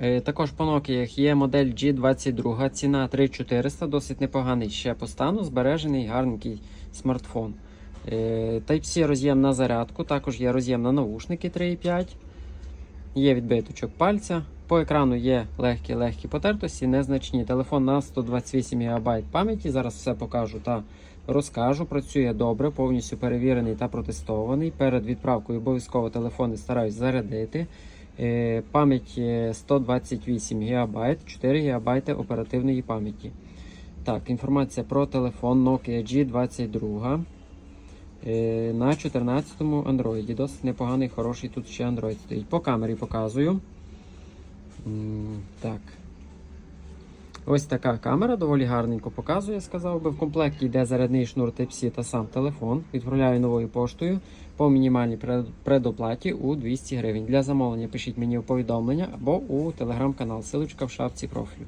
Е, Також по Nokia є модель G22, ціна 3400, досить непоганий ще по стану, збережений гарненький смартфон. Е, Type-C роз'єм на зарядку, також є роз'єм на наушники 3.5, є відбиточок пальця. По екрану є легкі-легкі потертості, незначні. Телефон на 128 ГБ пам'яті. Зараз все покажу та розкажу. Працює добре, повністю перевірений та протестований. Перед відправкою обов'язково телефони стараюсь зарядити. Пам'ять е, 128 ГБ, 4 ГБ оперативної пам'яті. Так, інформація про телефон Nokia G22 е, на 14-му Android. Досить непоганий, хороший тут ще Android стоїть. По камері показую. Так. Ось така камера доволі гарненько показує, сказав би. В комплекті йде зарядний шнур Type-C та сам телефон. Відправляю новою поштою по мінімальній предоплаті у 200 гривень. Для замовлення пишіть мені у повідомлення або у телеграм-канал. Силочка в шапці профілю.